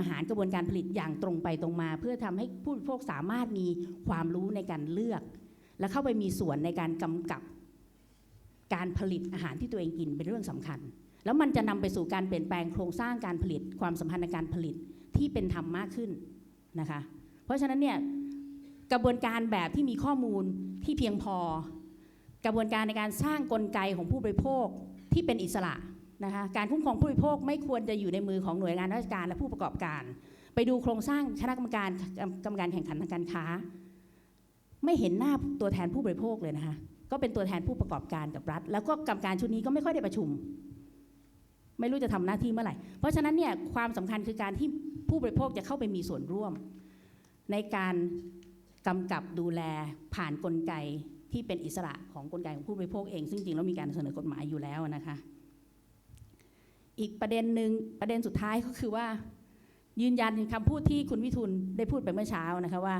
อาหารกระบวนการผลิตอย่างตรงไปตรงมา เพื่อทำให้ผู้บริโภคสามารถมีความรู้ในการเลือก และเข้าไปมีส่วนในการกำกับการผลิตอาหารที่ตัวเองกินเป็นเรื่องสำคัญ แล้วมันจะนำไปสู่การเปลี่ยนแปลงโครงสร้างการผลิตความสัมพันธ์ในการผลิตที่เป็นธรรมมากขึ้นนะคะ เพราะฉะนั้นเนี่ยกระบวนการแบบที่มีข้อมูลที่เพียงพอ กระบวนการในการสร้างกลไกของผู้บริโภคที่เป็นอิสระ นะคะการคุ้มครองผู้บริโภคไม่ควรจะอยู่ในมือของหน่วยงานราชการและผู้ประกอบการ ไปดูโครงสร้างคณะกรรมการกรรมการแข่งขันทางการค้า ไม่เห็นหน้าตัวแทนผู้บริโภคเลยนะคะก็เป็นตัวแทนผู้ประกอบการกับรัฐ แล้วก็กรรมการชุดนี้ก็ไม่ค่อยได้ประชุม ไม่รู้จะทำหน้าที่เมื่อไหร่ เพราะฉะนั้นเนี่ยความสำคัญคือการที่ผู้บริโภคจะเข้าไปมีส่วนร่วม ในการกำกับดูแลผ่านกลไกที่เป็นอิสระของกลไกของผู้บริโภคเอง ซึ่งจริงแล้วมีการเสนอกฎหมายอยู่แล้วนะคะ อีกประเด็นหนึ่งประเด็นสุดท้ายก็คือว่า ยืนยันคำพูดที่คุณวิทูลได้พูดไปเมื่อเช้านะคะว่า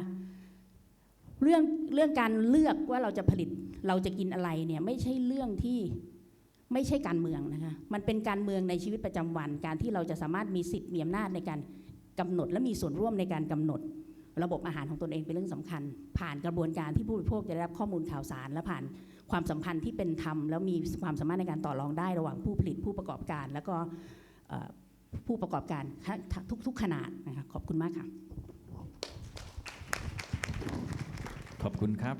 เรื่องเรื่องการเลือกว่าเราจะผลิตเราจะกินอะไรเนี่ยไม่ใช่เรื่องที่ไม่ใช่การเมืองนะคะมันเป็นการเมืองในชีวิตประจำวัน การที่เราจะสามารถมีสิทธิ์มีอำนาจในการกำหนด และมีส่วนร่วมในการกำหนด ระบบอาหารของตนเองเป็นเรื่องสำคัญ ผ่านกระบวนการที่ผู้บริโภคจะได้รับข้อมูลข่าวสาร และผ่าน ความสัมพันธ์ที่เป็นธรรมแล้วมีความสามารถในการต่อรองได้ระหว่างผู้ผลิตผู้ประกอบการ แล้วก็ผู้ประกอบการทุกๆขนาดนะคะขอบคุณมากค่ะ ขอบคุณครับ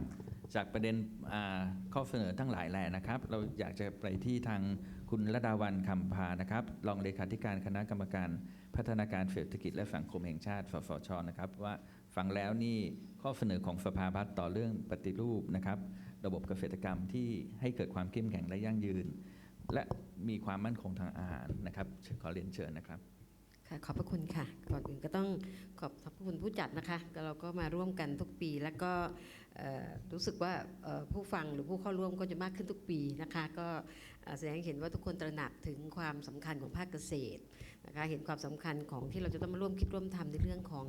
จากประเด็นข้อเสนอทั้งหลายแหล่นะครับ เราอยากจะไปที่ทางคุณระดาวันคำพานะครับรองเลขาธิการคณะกรรมการพัฒนาการเศรษฐกิจและสังคมแห่งชาติ สสชนะครับ ว่าฟังแล้วนี่ข้อเสนอของสภาพัฒน์ต่อเรื่องปฏิรูปนะครับ ระบบเกษตรกรรมที่ให้เกิดความเข้มแข็งและยั่งยืน และมีความมั่นคงทางอาหารนะครับขอเรียนเชิญนะครับค่ะขอบพระคุณค่ะก่อนอื่นก็ต้องขอบพระคุณผู้จัดนะคะก็เราก็มาร่วมกันทุกปี แล้วก็รู้สึกว่าผู้ฟังหรือผู้เข้าร่วมก็จะมากขึ้นทุกปีนะคะ ก็แสดงเห็นว่าทุกคนตระหนักถึงความสำคัญของภาคเกษตร นะคะเห็นความสำคัญของที่เราจะต้องมาร่วมคิดร่วมทำในเรื่องของ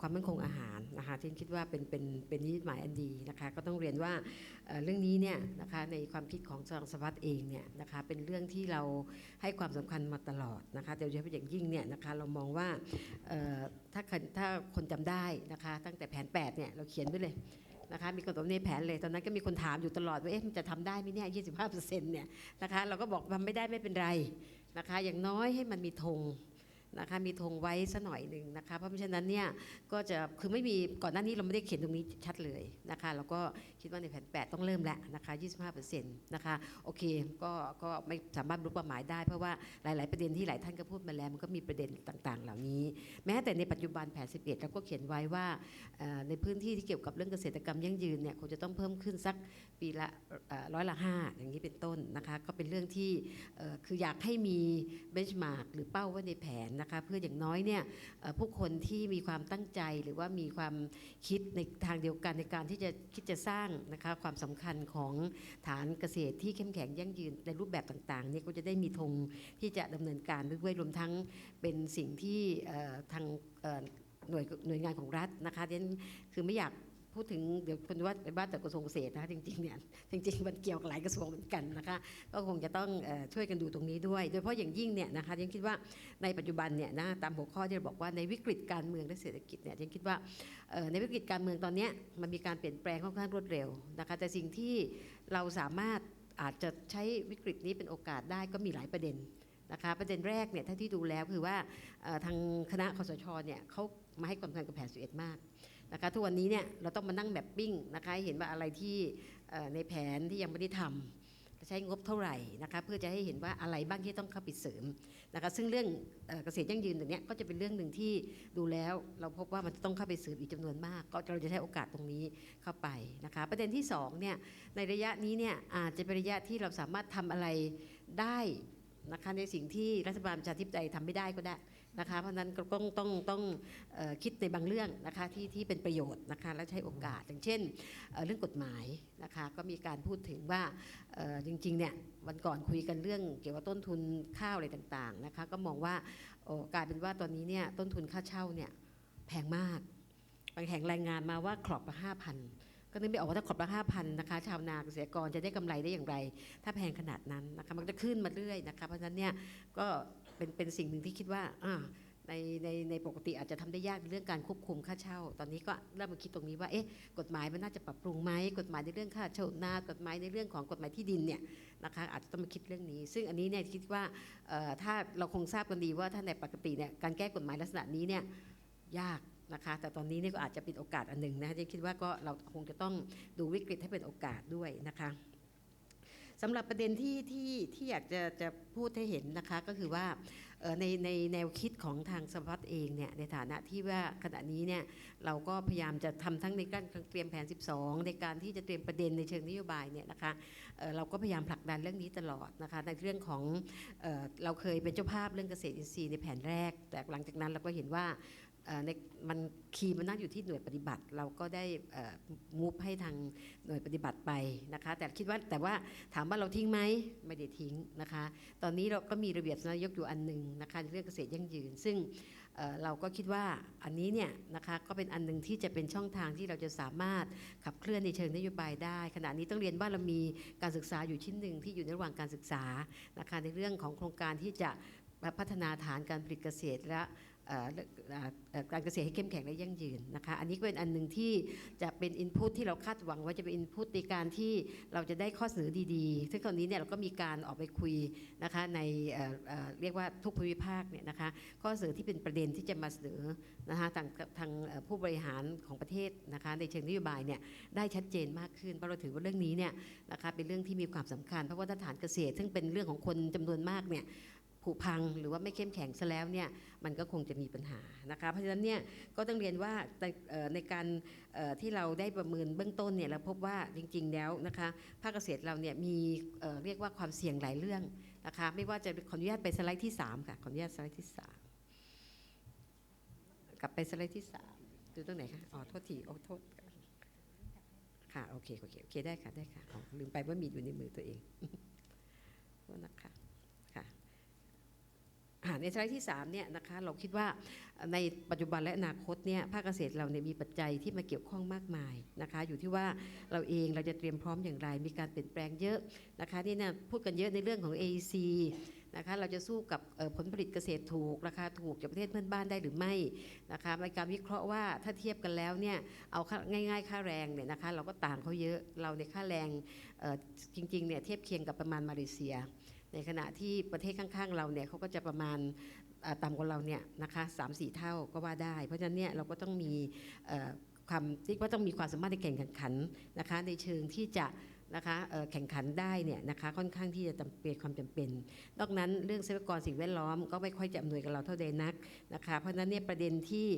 ความมั่นคงอาหารนะคะที่คิดว่าเป็นเป็นเป็นนิมิตหมายอันดีนะคะก็ต้องเรียนว่าเรื่องนี้เนี่ยนะคะในความคิดของทางสวัสด์เองเนี่ยนะคะเป็นเรื่องที่เราให้ความสำคัญมาตลอดนะคะโดยเฉพาะอย่างยิ่งเนี่ยนะคะเรามองว่าถ้าคนถ้าคนจำได้นะคะตั้งแต่แผน8เนี่ยเราเขียนไว้เลยนะคะมีคนบอกในแผนเลยตอนนั้นก็มีคนถามอยู่ตลอดว่าเอ๊ะมันจะทำได้ไหมเนี่ย25เปอร์เซ็นต์เนี่ยนะคะเราก็บอกทำไม่ได้ไม่เป็นไร นะคะ อย่างน้อยให้มันมีธง นะคะมีธงไว้สัหน่อยหนึ่งนะคะเพราะฉะนั้นเนี่ยก็จะคือไม่มีก่อนหน้านี้เราไม่ได้เขียนตรงนี้ชัดเลยนะคะเราก็คิดว่าในแผน 8 ต้องเริ่มแล้วนะคะ 25%นะคะโอเคก็ก็ไม่สามารถรรลุเป้าหมายได้ เพราะว่าหลาย ๆ ประเด็นที่หลายท่านก็พูดมาแล้วมันก็มีประเด็นต่าง ๆ เหล่านี้ แม้แต่ในปัจจุบันแผน 11 เราก็เขียนไว้ว่าในพื้นที่ที่เกี่ยวกับเรื่องเกษตรกรรมยั่งยืนเนี่ยคงจะต้องเพิ่มขึ้นสักปีละร้อยละห้าอย่างนี้เป็นต้นนะคะก็เป็นเรื่องที่คืออยากให้มีเบนช์มาร์กหรือเป้าไว้ในแผนนะคะเพื่ออย่างน้อยเนี่ยผู้คนที่มีความตั้งใจหรือว่ามีความคิดในทางเดียวกันในการที่จะคิดจะสร้างนะคะความสำคัญของฐานเกษตรที่เข้มแข็งยั่งยืนในรูปแบบต่างๆเนี่ยก็จะได้มีธงที่จะดำเนินการด้วยรวมทั้งเป็นสิ่งที่ทางหน่วยหน่วยงานของรัฐนะคะดังนั้นคือไม่อยาก พูดถึงเดี๋ยวคนว่าไปบ้านแต่กระทรวงเกษตรนะคะจริงๆเนี่ยจริง ๆ มันเกี่ยวกับหลายกระทรวงเหมือนกันนะคะก็คงจะต้องช่วยกันดูตรงนี้ด้วย โดยเฉพาะอย่างยิ่งเนี่ยนะคะยังคิดว่าในปัจจุบันเนี่ยนะตามหัวข้อที่เราบอกว่าในวิกฤตการเมืองและเศรษฐกิจเนี่ยยังคิดว่าในวิกฤตการเมืองตอนนี้มันมีการเปลี่ยนแปลงค่อนข้างรวดเร็วนะคะแต่สิ่งที่เราสามารถอาจจะใช้วิกฤตนี้เป็นโอกาสได้ก็มีหลายประเด็นนะคะประเด็นแรกเนี่ยถ้าที่ดูแล้วคือว่าทางคณะคอสชเนี่ยเขามาให้ความสำคัญกับแผน11 มาก นะคะทุกวันนี้เนี่ยเราต้องมานั่งแบบปิ้งนะคะเห็นว่าอะไรที่ในแผนที่ยังไม่ได้ทำใช้งบเท่าไหร่นะคะเพื่อจะให้เห็นว่าอะไรบ้างที่ต้องเข้าไปเสริมนะคะซึ่งเรื่องเกษตรยั่งยืนตรงเนี้ยก็จะเป็นเรื่องหนึ่งที่ดูแล้ว เราพบว่ามันจะต้องเข้าไปเสริมอีกจำนวนมาก ก็เราจะใช้โอกาสตรงนี้เข้าไปนะคะประเด็นที่สองเนี่ยในระยะนี้เนี่ยอาจจะเป็นระยะที่เราสามารถทำอะไรได้นะคะในสิ่งที่รัฐบาลประชาธิปไตยทำไม่ได้ก็ได้ นะคะเพราะฉะนั้นก็ต้องต้องต้องออคิดในบางเรื่องนะคะที่ที่เป็นประโยชน์นะคะและใช้โอกาส อย่างเช่นเเรื่องกฎหมายนะคะก็มีการพูดถึงว่าจริงๆเนี่ยวันก่อนคุยกันเรื่องเกี่ยวกับต้นทุนข้าวอะไรต่างๆนะคะก็มองว่ากลายเป็นว่าตอนนี้เนี่ยต้นทุนค่าเช่าเนี่ยแพงมากบางแห่งรายงานมาว่าครอบละห้าพันก็นึกไม่ออกว่าถ้าขอบละห้าพันนะคะชาวนาเกษตรกรจะได้กำไรได้อย่างไร ถ้าแพงขนาดนั้นนะคะมันจะขึ้นมาเรื่อยนะคะเพราะฉะนั้นเนี่ยก็ เป็นเป็นสิ่งหนึ่งที่คิดว่าในในในปกติอาจจะทำได้ยากในเรื่องการควบคุมค่าเช่า ตอนนี้ก็เริ่มมาคิดตรงนี้ว่าเอ๊ะกฎหมายมันน่าจะปรับปรุงไหมกฎหมายในเรื่องค่าเช่านากฎหมายในเรื่องของกฎหมายที่ดินเนี่ยนะคะอาจจะต้องมาคิดเรื่องนี้ ซึ่งอันนี้เนี่ยคิดว่าถ้าเราคงทราบกันดีว่าถ้าในปกติเนี่ยการแก้กฎหมายลักษณะนี้เนี่ยยากนะคะแต่ตอนนี้เนี่ยก็อาจจะเป็นโอกาสอันหนึ่งนะคะที่คิดว่าก็เราคงจะต้องดูวิกฤตให้เป็นโอกาสด้วยนะคะ สำหรับประเด็นที่ที่ที่อยากจะจะพูดให้เห็นนะคะก็คือว่าในในแนวคิดของทางสภาพัฒน์เองเนี่ยในฐานะที่ว่าขณะนี้เนี่ยเราก็พยายามจะทำทั้งในการเตรียมแผน 12 ในการที่จะเตรียมประเด็นในเชิงนโยบายเนี่ยนะคะเเราก็พยายามผลักดันเรื่องนี้ตลอดนะคะในเรื่องของเอเราเคยเป็นเจ้าภาพเรื่องเกษตรอินทรีย์ในแผนแรก แต่หลังจากนั้นเราก็เห็นว่า ในมันคีย์มันนั่งอยู่ที่หน่วยปฏิบัติ เราก็ได้มูฟให้ทางหน่วยปฏิบัติไปนะคะ แต่คิดว่าแต่ว่าถามว่าเราทิ้งไหมไม่ได้ทิ้งนะคะ ตอนนี้เราก็มีระเบียบนายกอยู่อันหนึ่งนะคะเรื่องเกษตรยั่งยืน ซึ่งเเราก็คิดว่าอันนี้เนี่ยนะคะก็เป็นอันหนึ่งที่จะเป็นช่องทางที่เราจะสามารถขับเคลื่อนในเชิงนโยบายได้ ขณะนี้ต้องเรียนว่าเรามีการศึกษาอยู่ชิ้นหนึ่งที่อยู่ในระหว่างการศึกษานะคะในเรื่องของโครงการที่จะพัฒนาฐานการผลิตเกษตรและ การเกษตรให้เข้มแข็งและยั่งยืนนะคะ อันนี้ก็เป็นอันหนึ่งที่จะเป็นอินพุตที่เราคาดหวังว่าจะเป็นอินพุตในการที่เราจะได้ข้อเสนอดีๆ ซึ่งตอนนี้เนี่ยเราก็มีการออกไปคุยนะคะในเรียกว่าทุกภูมิภาคเนี่ยนะคะข้อเสนอที่เป็นประเด็นที่จะมาเสนอนะคะทางทางผู้บริหารของประเทศนะคะในเชิงนโยบายเนี่ยได้ชัดเจนมากขึ้นเพราะเราถือว่าเรื่องนี้เนี่ยนะคะเป็นเรื่องที่มีความสำคัญเพราะว่าฐานเกษตร ซึ่งเป็นเรื่องของคนจำนวนมากเนี่ย ผุพังหรือว่าไม่เข้มแข็งซะแล้วเนี่ยมันก็คงจะมีปัญหานะคะเพราะฉะนั้นเนี่ยก็ต้องเรียนว่าในการที่เราได้ประเมินเบื้องต้นเนี่ยเราพบว่าจริง ๆ แล้วนะคะภาคเกษตรเราเนี่ยมีเรียกว่าความเสี่ยงหลายเรื่องนะคะไม่ว่าจะขออนุญาตไปสไลด์ที่ 3 ค่ะขออนุญาตสไลด์ที่ 3 กลับไปสไลด์ที่3ดูตรงไหนคะอ๋อโทษทีโอ้โทษค่ะโอเคโอเคโอเคได้ค่ะได้ค่ะอ๋อลืมไปว่ามีอยู่ในมือตัวเองนะคะ ในสไลด์ที่3เนี่ยนะคะเราคิดว่าในปัจจุบันและอนาคตเนี่ยภาคเกษตรเราเนี่ยมีปัจจัยที่มาเกี่ยวข้องมากมายนะคะอยู่ที่ว่าเราเองเราจะเตรียมพร้อมอย่างไร มีการเปลี่ยนแปลงเยอะนะคะนี่นะพูดกันเยอะในเรื่องของ AEC นะคะเราจะสู้กับผลผลิตเกษตรถูกราคาถูกจากประเทศเพื่อนบ้านได้หรือไม่นะคะในการวิเคราะห์ว่าถ้าเทียบกันแล้วเนี่ยเอาง่าย ๆ ค่าแรงเนี่ยนะคะเราก็ต่างเขาเยอะเราในค่าแรงจริงๆเนี่ยเทียบเคียงกับประมาณมาเลเซีย ในขณะที่ประเทศข้างๆ เราเนี่ยเขาก็จะประมาณต่ำกว่าเราเนี่ยนะคะสามสี่เท่าก็ว่าได้ เพราะฉะนั้นเนี่ยเราก็ต้องมีความเรียกว่าต้องมีความสามารถในแข่งขันนะคะในเชิงที่จะ นะคะแข่งขันได้เนี่ยนะคะค่อนข้างที่จะจำเป็นความจำเป็น นอกนั้นเรื่องทรัพยากรสิ่งแวดล้อมก็ไม่ค่อยจะอำนวยกับเราเท่าใดนักนะคะเพราะฉะนั้นเนี่ยประเด็นที่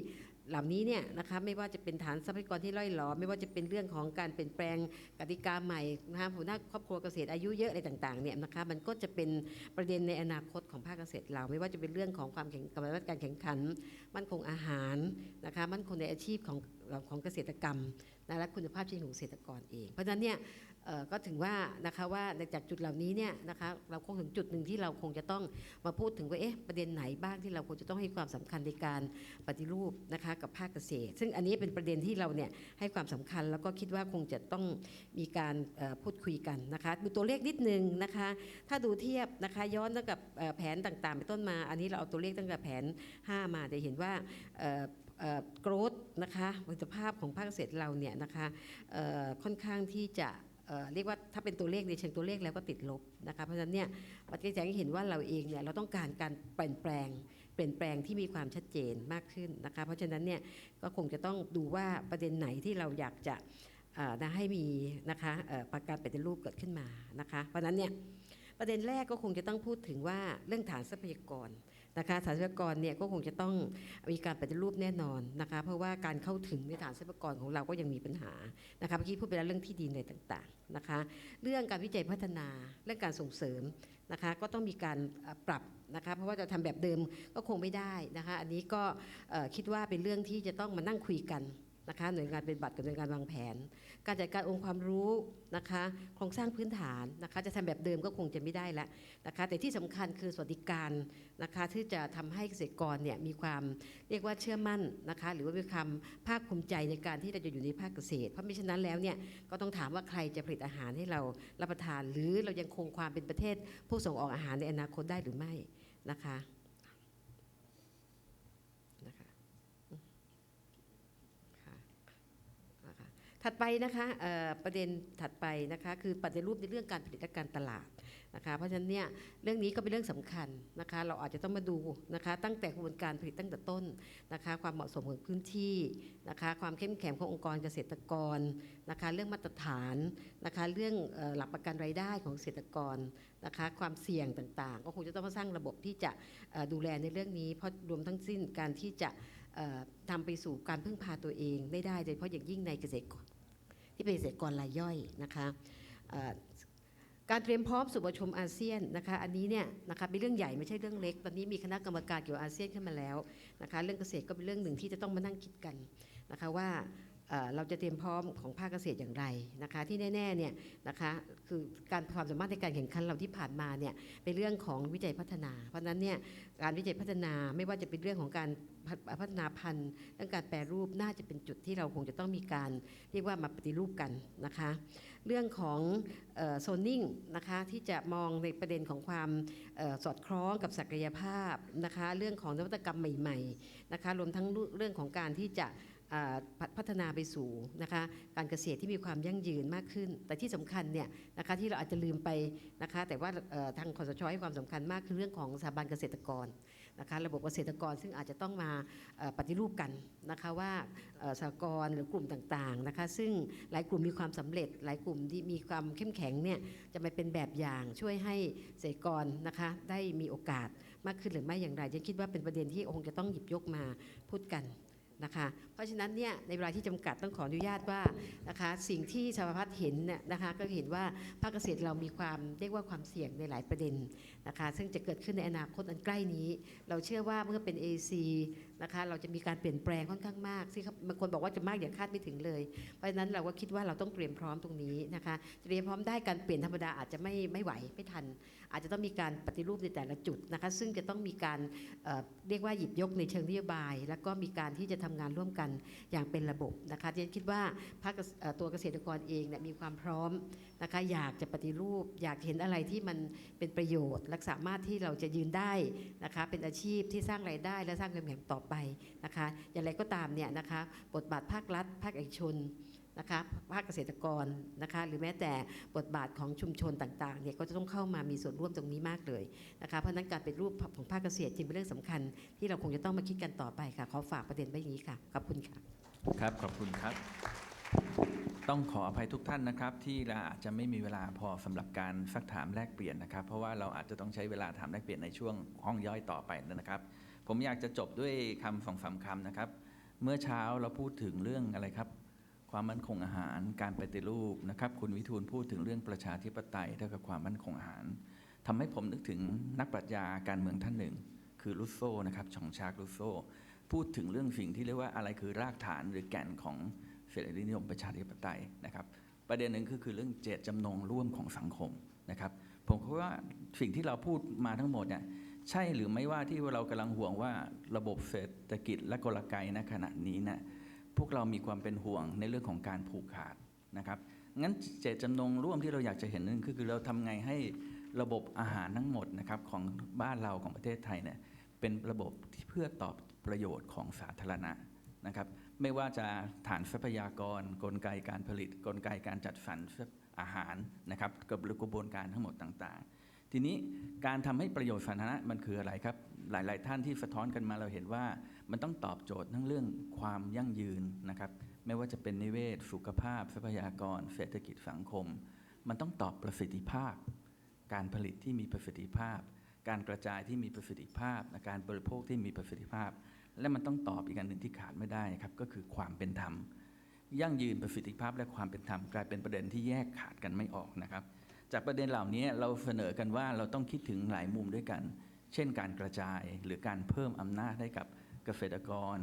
เหล่านี้เนี่ยนะคะไม่ว่าจะเป็นฐานทรัพยากรที่ร่อยหลอ ไม่ว่าจะเป็นเรื่องของการเปลี่ยนแปลงกติกาใหม่นะคะหัวหน้าครอบครัวเกษตรอายุเยอะอะไรต่างๆเนี่ยนะคะมันก็จะเป็นประเด็นในอนาคตของภาคเกษตรเราไม่ว่าจะเป็นเรื่องของความแข่งกำลังการแข่งขัน มั่นคงอาหารนะคะมั่นคงในอาชีพของของเกษตรกรรมนะและคุณภาพชีวิตของเกษตรกรเอง เพราะฉะนั้นเนี่ย ก็ถึงว่านะคะว่าจากจุดเหล่านี้เนี่ยนะคะเราคงถึงจุดหนึ่งที่เราคงจะต้องมาพูดถึงว่าเอ๊ะประเด็นไหนบ้างที่เราควรจะต้องให้ความสำคัญในการปฏิรูปนะคะกับภาคเกษตร ซึ่งอันนี้เป็นประเด็นที่เราเนี่ยให้ความสำคัญแล้วก็คิดว่าคงจะต้องมีการพูดคุยกันนะคะดูตัวเลขนิดนึงนะคะ ถ้าดูเทียบนะคะย้อนตั้งกับแผนต่างๆเป็นต้นมา อันนี้เราเอาตัวเลขตั้งแต่แผน 5 มาจะเห็นว่าเอ่อเอ่อ growth นะคะผลิตภาพของภาคเกษตรเราเนี่ยนะคะค่อนข้างที่จะ เเรียกว่าถ้าเป็นตัวเลขในเชิงตัวเลขแล้วก็ติดลบนะคะเพราะฉะนั้นเนี่ยมันก็จะให้เห็นว่าเราเองเนี่ยเราต้องการการเปลี่ยนแปลง เปลี่ยนแปลงที่มีความชัดเจนมากขึ้นนะคะเพราะฉะนั้นเนี่ยก็คงจะต้องดูว่าประเด็นไหนที่เราอยากจะนะให้มีนะคะประการปฏิรูปเกิดขึ้นมานะคะเพราะฉะนั้นเนี่ยประเด็นแรกก็คงจะต้องพูดถึงว่าเรื่องฐานทรัพยากร นะคะฐานทรัพยากรเนี่ยก็คงจะต้องมีการปฏิรูปแน่นอนนะคะเพราะว่าการเข้าถึงในฐานทรัพยากรของเราก็ยังมีปัญหานะคะเมื่อกี้พูดไปแล้วเรื่องที่ดินอะไรต่างๆนะคะเรื่องการวิจัยพัฒนาเรื่องการส่งเสริมนะคะก็ต้องมีการปรับนะคะเพราะว่าจะทำแบบเดิมก็คงไม่ได้นะคะอันนี้ก็คิดว่าเป็นเรื่องที่จะต้องมานั่งคุยกัน นะคะหน่วยงานเป็นบัตรกับหน่วยงานวางแผน การจัดการองค์ความรู้นะคะโครงสร้างพื้นฐานนะคะจะทำแบบเดิมก็คงจะไม่ได้แล้วนะคะแต่ที่สำคัญคือสวัสดิการนะคะที่จะทำให้เกษตรกรเนี่ยมีความเรียกว่าเชื่อมั่นนะคะหรือว่ามีความภาคภูมิใจในการที่เราจะอยู่ในภาคเกษตร เพราะมิฉะนั้นแล้วเนี่ยก็ต้องถามว่าใครจะผลิตอาหารให้เรารับประทาน หรือเรายังคงความเป็นประเทศผู้ส่งออกอาหารในอนาคตได้หรือไม่นะคะ ถัดไปนะคะประเด็นถัดไปนะคะคือปฏิรูปในเรื่องการผลิตและการตลาดนะคะเพราะฉะนั้นเนี่ยเรื่องนี้ก็เป็นเรื่องสำคัญนะคะเราอาจจะต้องมาดูนะคะตั้งแต่กระบวนการผลิตตั้งแต่ต้นนะคะความเหมาะสมของพื้นที่นะคะความเข้มแข็งขององค์กรเกษตรกรนะคะเรื่องมาตรฐานนะคะเรื่องหลักประกันรายได้ของเกษตรกรนะคะความเสี่ยงต่างๆ ก็คงจะต้องมาสร้างระบบที่จะดูแลในเรื่องนี้เพราะรวมทั้งสิ้นการที่จะ เอ่อทำไปสู่การพึ่งพาตัวเองได้ได้โดยเฉพาะอย่างยิ่งในเกษตรที่เป็นเกษตรกรรายย่อยนะคะการเตรียมพร้อมสู่ประชุมอาเซียนนะคะอันนี้เนี่ยนะคะเป็นเรื่องใหญ่ไม่ใช่เรื่องเล็ก ตอนนี้มีคณะกรรมการเกี่ยวกับอาเซียนขึ้นมาแล้วนะคะเรื่องเกษตรก็เป็นเรื่องหนึ่งที่จะต้องมานั่งคิดกันนะคะว่า เราจะเตรียมพร้อมของภาคเกษตรอย่างไรนะคะที่แน่ๆเนี่ยนะคะคือการความสามารถในการแข่งขันเราที่ผ่านมาเนี่ยเป็นเรื่องของวิจัยพัฒนา เพราะฉะนั้นเนี่ยการวิจัยพัฒนาไม่ว่าจะเป็นเรื่องของการพัฒนาพันธุ์เรื่องการแปรรูปน่าจะเป็นจุดที่เราคงจะต้องมีการเรียกว่ามาปฏิรูปกันนะคะเรื่องของโซนนิ่งนะคะที่จะมองในประเด็นของความออสอดคล้องกับศักยภาพนะคะเรื่องของนวัตกรรมใหม่ๆนะคะรวมทั้งเรื่องของการที่จะ พัฒพัฒนาไปสู่นะคะการเกษตรที่มีความยั่งยืนมากขึ้น แต่ที่สำคัญเนี่ยนะคะที่เราอาจจะลืมไปนะคะแต่ว่าทางคอสชให้ความสำคัญมากคือเรื่องของสถาบันเกษตรกรนะคะระบบเกษตรกรซึ่งอาจจะต้องมาปฏิรูปกันนะคะว่าสหกรณ์หรือกลุ่มต่างๆนะคะซึ่งหลายกลุ่มมีความสำเร็จ หลายกลุ่มที่มีความเข้มแข็งเนี่ยจะมาเป็นแบบอย่างช่วยให้เกษตรกรนะคะได้มีโอกาสมากขึ้นหรือไม่อย่างไรฉันคิดว่าเป็นประเด็นที่องคงจะต้องหยิบยกมาพูดกัน นะคะเพราะฉะนั้นเนี่ยในเวลาที่จำกัดต้องขออนุญาตว่านะคะสิ่งที่สภาพัฒน์เห็นน่ยนะคะก็เห็นว่าภาคเกษตรเรามีความเรียกว่าความเสี่ยงในหลายประเด็นนะคะซึ่งจะเกิดขึ้นในอนาคตอันใกล้นี้ เราเชื่อว่าเมื่อเป็น AC นะคะเราจะมีการเปลี่ยนแปลงค่อนข้างมากที่เขาบางคนบอกว่าจะมากอย่างคาดไม่ถึงเลย เพราะฉะนั้นเราก็คิดว่าเราต้องเตรียมพร้อมตรงนี้นะคะเตรียมพร้อมได้การเปลี่ยนธรรมดาอาจจะไม่ไม่ไหวไม่ทัน อาจจะต้องมีการปฏิรูปในแต่ละจุดนะคะซึ่งจะต้องมีการเเรียกว่าหยิบยกในเชิงนโยบาย แล้วก็มีการที่จะททำงานร่วมกันอย่างเป็นระบบนะคะที่ฉันคิดว่าภาคตัวเกษตรกรเองเนี่ยมีความพร้อมนะคะอยากจะปฏิรูป อยากเห็นอะไรที่มันเป็นประโยชน์และสามารถที่เราจะยืนได้นะคะเป็นอาชีพที่สร้างรายได้ และสร้างเงินแข็งต่อไปนะคะอย่างไรก็ตามเนี่ยนะคะบทบาทภาครัฐ ภาคเอกชน นะคะภาคเกษตรกรนะคะหรือแม้แต่บทบาทของชุมชนต่างๆเนี่ยก็จะต้องเข้ามามีส่วนร่วมตรงนี้มากเลยนะคะเพราะนั้นการเป็นรูปของภาคเกษตรจึงเป็นเรื่องสำคัญ ที่เราคงจะต้องมาคิดกันต่อไปค่ะขอฝากประเด็นไว้อย่างนี้ค่ะขอบคุณค่ะครับขอบคุณครับ ต้องขออภัยทุกท่านนะครับ ที่เราอาจจะไม่มีเวลาพอสำหรับการซักถามแลกเปลี่ยนนะครับ เพราะว่าเราอาจจะต้องใช้เวลาถามแลกเปลี่ยนในช่วงห้องย่อยต่อไปนะครับ ผมอยากจะจบด้วยคำสองสามคำนะครับ เมื่อเช้าเราพูดถึงเรื่องอะไรครับ ความมั่นคงอาหาร การปฏิรูปนะครับ คุณวิทูลพูดถึงเรื่องประชาธิปไตยเท่ากับความมั่นคงอาหารทำให้ผมนึกถึงนักปรัชญาการเมืองท่านหนึ่ง คือลุโซนะครับชองชากลุโซพูดถึงเรื่องสิ่งที่เรียกว่าอะไรคือรากฐานหรือแก่นของเสรีนิยมประชาธิปไตยนะครับ ประเด็นหนึ่งก็คือเรื่องเจตจำนงร่วมของสังคมนะครับ ผมคิดว่าสิ่งที่เราพูดมาทั้งหมดเนี่ยใช่หรือไม่ว่าที่เรากำลังห่วงว่าระบบเศรษฐกิจและกลไกณขณะนี้เนี่ย พวกเรามีความเป็นห่วงในเรื่องของการผูกขาดนะครับงั้นเจตจำนงร่วมที่เราอยากจะเห็นนั่นก็คือเราทำไงให้ระบบอาหารทั้งหมดนะครับของบ้านเราของประเทศไทยเนี่ยเป็นระบบที่เพื่อตอบประโยชน์ของสาธารณะนะครับไม่ว่าจะฐานทรัพยากร กลไกการผลิต กลไกการจัดสรรอาหารนะครับกับกระบวนการทั้งหมดต่างๆ ทีนี้การทำให้ประโยชน์สาธารณะมันคืออะไรครับ หลาย ๆ ท่านที่สะท้อนกันมาเราเห็นว่า มันต้องตอบโจทย์ทั้งเรื่องความยั่งยืนนะครับ ไม่ว่าจะเป็นนิเวศ สุขภาพทรัพยากร เศรษฐกิจสังคม มันต้องตอบประสิทธิภาพ การผลิตที่มีประสิทธิภาพ การกระจายที่มีประสิทธิภาพการบริโภคที่มีประสิทธิภาพ และมันต้องตอบอีกอันหนึ่งที่ขาดไม่ได้ครับก็คือความเป็นธรรมยั่งยืนประสิทธิภาพและความเป็นธรรมกลายเป็นประเด็นที่แยกขาดกันไม่ออกนะครับ จากประเด็นเหล่านี้เราเสนอกันว่าเราต้องคิดถึงหลายมุมด้วยกัน เช่นการกระจายหรือการเพิ่มอำนาจให้กับเกษตรกร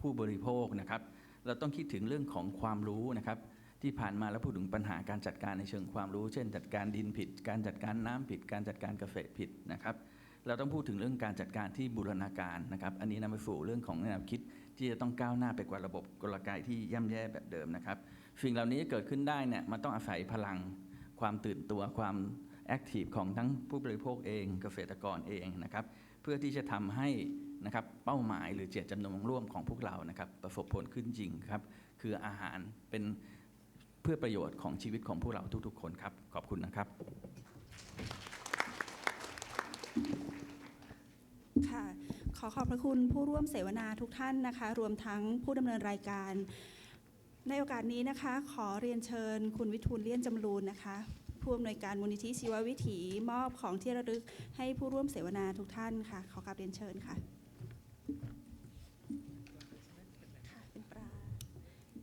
ผู้บริโภคนะครับ เราต้องคิดถึงเรื่องของความรู้นะครับ ที่ผ่านมาเราพูดถึงปัญหาการจัดการในเชิงความรู้ เช่น จัดการดินผิด การจัดการน้ำผิด การจัดการเกษตรผิดนะครับ เราต้องพูดถึงเรื่องการจัดการที่บูรณาการนะครับ อันนี้นำไปสู่เรื่องของแนวคิดที่จะต้องก้าวหน้าไปกว่าระบบกลไกที่ย่ำแย่แบบเดิมนะครับสิ่งเหล่านี้เกิดขึ้นได้เนี่ยมันต้องอาศัยพลังความตื่นตัวความ แอคทีฟของทั้งผู้บริโภคเองเกษตรกรเองนะครับเพื่อที่จะทำให้นะครับเป้าหมายหรือเจตจำนงร่วมของพวกเรานะครับประสบผลขึ้นจริงครับคืออาหารเป็นเพื่อประโยชน์ของชีวิตของพวกเราทุก ๆ คนครับขอบคุณนะครับค่ะขอขอบพระคุณผู้ร่วมเสวนาทุกท่านนะคะ รวมทั้งผู้ดำเนินรายการ ในโอกาสนี้นะคะ ขอเรียนเชิญคุณวิทูลเลี่ยนจำรูนนะคะ ผู้อำนวยการมูลนิธิชีววิถีมอบของที่ระลึกให้ผู้ร่วมเสวนาทุกท่านค่ะ ขอกราบเรียนเชิญค่ะเป็นปลา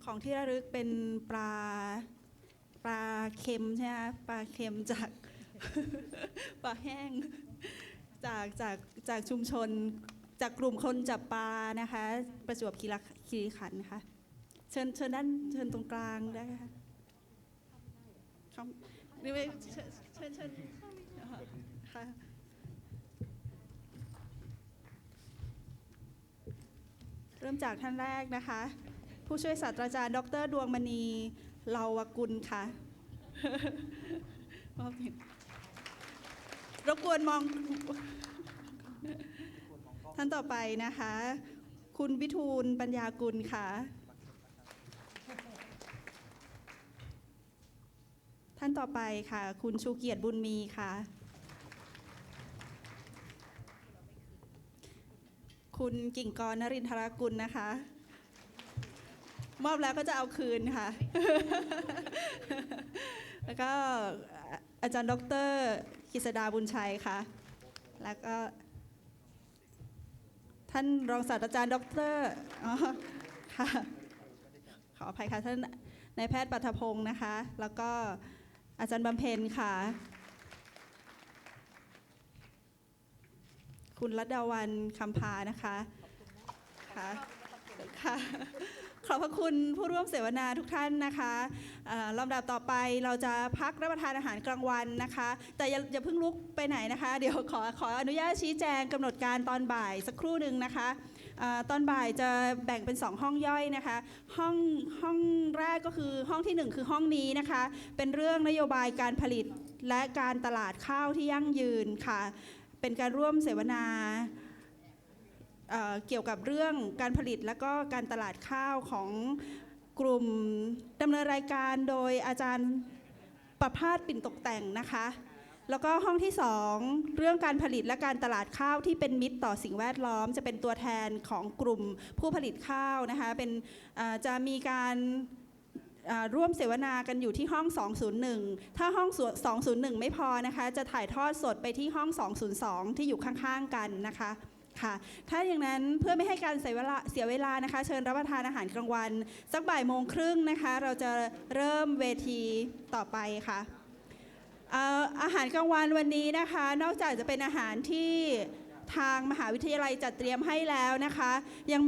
ของที่ระลึกเป็นปลาปลาเค็มใช่ไหมคะปลาเค็มจากปลาแห้งจากจากจากชุมชนจากกลุ่มคนจับปลานะคะ ประจวบคีรีขันธ์นะคะเชิญเชิญด้านเชิญตรงกลางได้ค่ะ หรือไม่เชิญเชิญเชิญค่ะเริ่มจากท่านแรกนะคะ ผู้ช่วยศาสตราจารย์ ดร ดวงมณีเลาวกุลค่ะมอบอย่างรบกวนมอง ท่านต่อไปนะคะ คุณวิทูลปัญญากุลค่ะานต่อไปค่ะ คุณชูเกียรติบุญมีค่ะ คุณกิ่งกรนรินทรกุลนะคะ มอบแล้วก็จะเอาคืนค่ะ แล้วก็อาจารย์ดรกฤษดาบุญชัยค่ะ แล้วก็ ท่านรองศาสตราจารย์ดรอ๋อค่ะขออภัยค่ะท่านนายแพทย์ปัทพงศ์นะคะ แล้วก็ อาจารย์บำเพ็ญค่ะ คุณรัตดาวันคำพานะคะค่ะค่ะขอบพระคุณผู้ร่วมเสวนาทุกท่านนะคะลำดับต่อไปเราจะพักรับประทานอาหารกลางวันนะคะ แต่อย่าอย่าเพิ่งลุกไปไหนนะคะ เดี๋ยวขอขออนุญาตชี้แจงกำหนดการตอนบ่ายสักครู่หนึ่งนะคะ ตอนบ่ายจะแบ่งเป็น 2 ห้องย่อยนะคะ ห้องห้องแรกก็คือห้องทีหนึ่1 คือห้องนี้นะคะ เป็นเรื่องนโยบายการผลิตและการตลาดข้าวที่ยั่งยืนค่ะ เป็นการร่วมเสวนาเเกี่ยวกับเรื่องการผลิตและก็การตลาดข้าวของกลุ่มดำเนินรายการโดยอาจารย์ประพาสปิ่นตกแต่งนะคะ แล้วก็ห้องที่ 2 เรื่องการผลิตและการตลาดข้าวที่เป็นมิตรต่อสิ่งแวดล้อม จะเป็นตัวแทนของกลุ่มผู้ผลิตข้าวนะคะเป็นจะมีการร่วมเสวนากันอยู่ที่ห้อง 201 ถ้าห้อง 201 ไม่พอนะคะ จะถ่ายทอดสดไปที่ห้อง 202 ที่อยู่ข้างๆกันนะคะค่ะ ถ้าอย่างนั้นเพื่อไม่ให้การเสียเวลาเสียเวลานะคะ เชิญรับประทานอาหารกลางวัน สักบ่ายโมงครึ่งนะคะ เราจะเริ่มเวทีต่อไปค่ะ อาหารกลางวันวันนี้นะคะ นอกจากจะเป็นอาหารที่ทางมหาวิทยาลัยจัดเตรียมให้แล้วนะคะ ยังมี